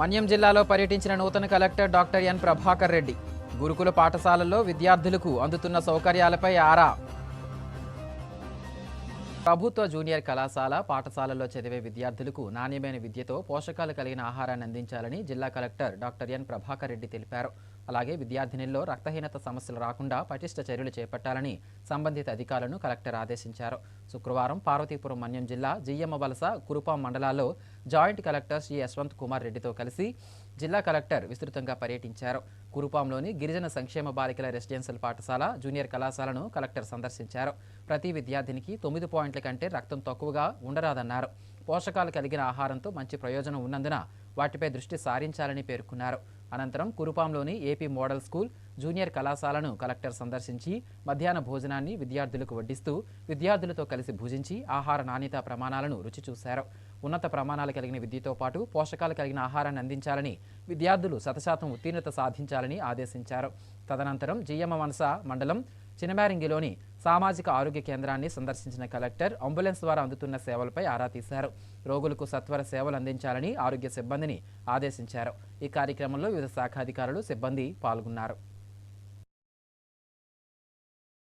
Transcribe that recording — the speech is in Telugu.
మన్యం జిల్లాలో పర్యటించిన నూతన collector doctor N Prabhakar Reddy గురుకుల పాఠశాలల్లో విద్యార్థులకు అందుతున్న సౌకర్యాలపై ఆరా. ప్రభుత్వ జూనియర్ కళాశాల పాఠశాలల్లో చదివే విద్యార్థులకు నాణ్యమైన విద్యతో పోషకాలు కలిగిన ఆహారాన్ని అందించాలని జిల్లా collector doctor N Prabhakar Reddy తెలిపారు. అలాగే విద్యార్థినిల్లో రక్తహీనత సమస్యలు రాకుండా పటిష్ట చర్యలు చేపట్టాలని సంబంధిత అధికారులను కలెక్టర్ ఆదేశించారు. శుక్రవారం పార్వతీపురం మన్యం జిల్లా జియ్యమ్మ వలస కురుపాం మండలాల్లో జాయింట్ కలెక్టర్ శ్రీ యశ్వంత్ కుమార్ రెడ్డితో కలిసి జిల్లా కలెక్టర్ విస్తృతంగా పర్యటించారు. కురుపాంలోని గిరిజన సంక్షేమ బాలికల రెసిడెన్షియల్ పాఠశాల జూనియర్ కళాశాలను కలెక్టర్ సందర్శించారు. ప్రతి విద్యార్థినికి తొమ్మిది పాయింట్ల కంటే రక్తం తక్కువగా ఉండరాదన్నారు. పోషకాలు కలిగిన ఆహారంతో మంచి ప్రయోజనం ఉన్నందున వాటిపై దృష్టి సారించాలని పేర్కొన్నారు. అనంతరం కురుపాంలోని ఏపీ మోడల్ స్కూల్ జూనియర్ కళాశాలను కలెక్టర్ సందర్శించి మధ్యాహ్న భోజనాన్ని విద్యార్థులకు వడ్డిస్తూ విద్యార్థులతో కలిసి భుజించి ఆహార నాణ్యత ప్రమాణాలను రుచి చూశారు. ఉన్నత ప్రమాణాలు కలిగిన విద్యతో పాటు పోషకాలు కలిగిన ఆహారాన్ని అందించాలని విద్యార్థులు శతశాతం ఉత్తీర్ణత సాధించాలని ఆదేశించారు. తదనంతరం జియ్యమ్మ మనస మండలం చినమారింగిలోని సామాజిక ఆరోగ్య కేంద్రాన్ని సందర్శించిన కలెక్టర్ అంబులెన్స్ ద్వారా అందుతున్న సేవలపై ఆరా తీశారు. రోగులకు సత్వర సేవలు అందించాలని ఆరోగ్య సిబ్బందిని ఆదేశించారు. ఈ కార్యక్రమంలో వివిధ శాఖాధికారులు సిబ్బంది పాల్గొన్నారు.